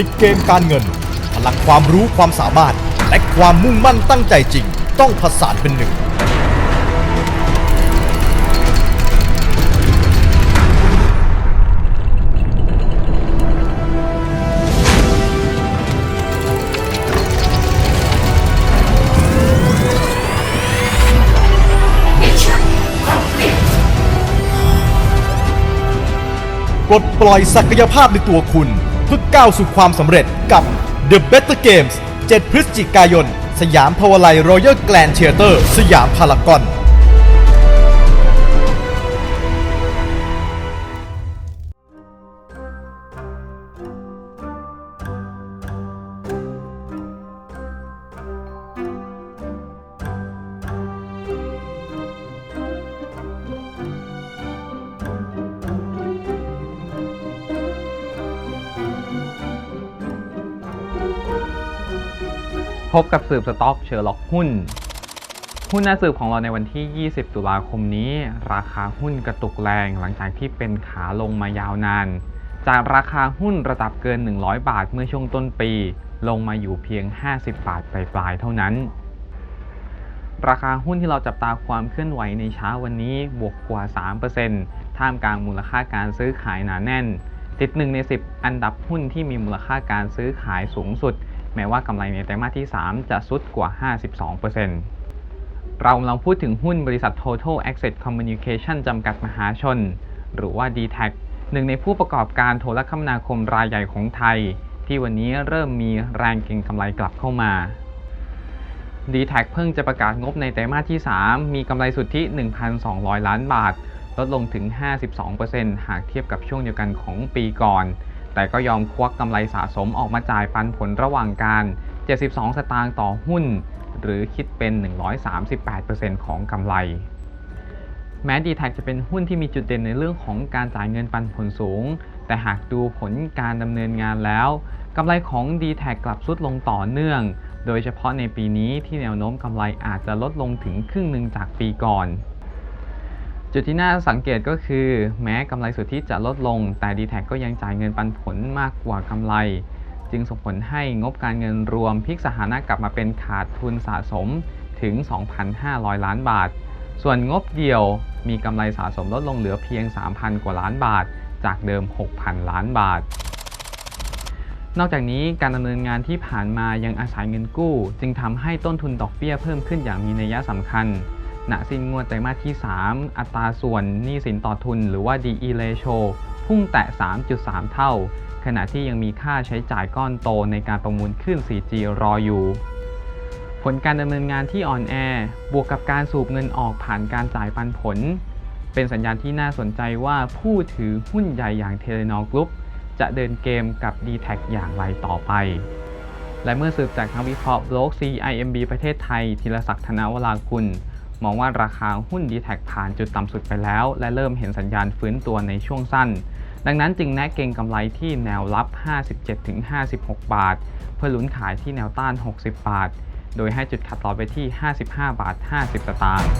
ในเกมการเงิน พลังความรู้ความสามารถ และความมุ่งมั่นตั้งใจจริง ต้องผสานเป็นหนึ่ง ปลดปล่อยศักยภาพในตัวคุณ เพื่อก้าวสู่ความสำเร็จกับ The Better Games 7 พฤศจิกายน สยามพาวไลรอยัลแกลนเชียเตอร์ สยามพารากอน พบกับสืบสต็อกเชอร์ล็อกหุ้น หุ้นน้าสืบของเราในวันที่ 20 ตุลาคมนี้ ราคาหุ้นกระตุกแรงหลังจากที่เป็นขาลงมายาวนาน จากราคาหุ้นระดับเกิน 100 บาทเมื่อช่วงต้นปี ลงมาอยู่เพียง 50 บาทปลายๆเท่านั้น ราคาหุ้นที่เราจับตาความเคลื่อนไหวในเช้าวันนี้บวกกว่า 3%ท่ามกลางมูลค่าการซื้อขายหนาแน่น ติด1ใน 10 อันดับหุ้นที่มีมูลค่าการซื้อขายสูงสุด แม้ว่ากำไรในไตรมาสที่ 3 จะซุดกว่า 52%เรากำลังพูดถึงหุ้นบริษัท Total Access Communication จำกัดมหาชน หรือว่า d t a c หนึ่งในผู้ประกอบการโทรคมนาคมรายใหญ่ของไทย ที่วันนี้เริ่มมีแรงเก็งกำไรกลับเข้ามา d t แทเพิ่งจะประกาศงบในไตรมาสที่ 3 มีกำไรสุทธิ 1,200 ล้านบาท ลดลงถึง 52%หากเทียบกับช่วงเดียวกันของปีก่อน แต่ก็ยอมควักกำไรสะสมออกมาจ่ายปันผลระหว่างการ 72 สตางค์ต่อหุ้น หรือคิดเป็น 138%ของกำไร แม้ d t แทจะเป็นหุ้นที่มีจุดเด่นในเรื่องของการจ่ายเงินปันผลสูง แต่หากดูผลการดำเนินงานแล้วกำไรของ d t แทกลับสุดลงต่อเนื่อง โดยเฉพาะในปีนี้ที่แนวโน้มกำไรอาจจะลดลงถึงครึ่งหนึ่งจากปีก่อน จุดที่น่าสังเกตก็คือ แม้กำไรสุทธิจะลดลง แต่ d t แทก็ยังจ่ายเงินปันผลมากกว่ากำไร จึงส่งผลให้งบการเงินรวมพลิกสถานะกลับมาเป็นขาดทุนสะสมถึง 2,500 ล้านบาท ส่วนงบเดียวมีกำไรสะสมลดลงเหลือเพียง 3,000 กว่าล้านบาท จากเดิม 6,000 ล้านบาท นอกจากนี้การดำเนินงานที่ผ่านมายังอาศัยเงินกู้ จึงทำให้ต้นทุนดอกเบี้ยเพิ่มขึ้นอย่างมีนัยสำคัญ ณสิ้นงวดไตรมาสที่ 3 อัตราส่วนหนี้สินต่อทุนหรือว่า DE ratio พุ่งแตะ 3.3 เท่า ขณะที่ยังมีค่าใช้จ่ายก้อนโตในการประมูลขึ้น 4G รออยู่ ผลการดำเนินงานที่อ่อนแอ บวกกับการสูบเงินออกผ่านการจ่ายปันผล เป็นสัญญาณที่น่าสนใจว่าผู้ถือหุ้นใหญ่อย่างเทเลนอกรุ๊ปจะเดินเกมกับ d t แทอย่างไรต่อไป และเมื่อสืบจากนักวิเคราะห์โบล็อก CIMB ประเทศไทยธีรศักดิ์ธนวรากุล มองว่าราคาหุ้น d t แทผ่านจุดต่ำสุดไปแล้ว และเริ่มเห็นสัญญาณฟื้นตัวในช่วงสั้น ดังนั้นจึงแนะเก็งกำไรที่แนวรับ 57-56 บาท เพื่อลุ้นขายที่แนวต้าน 60 บาท โดยให้จุดขัดลอสไปที่ 55 บาท 50 สตางค์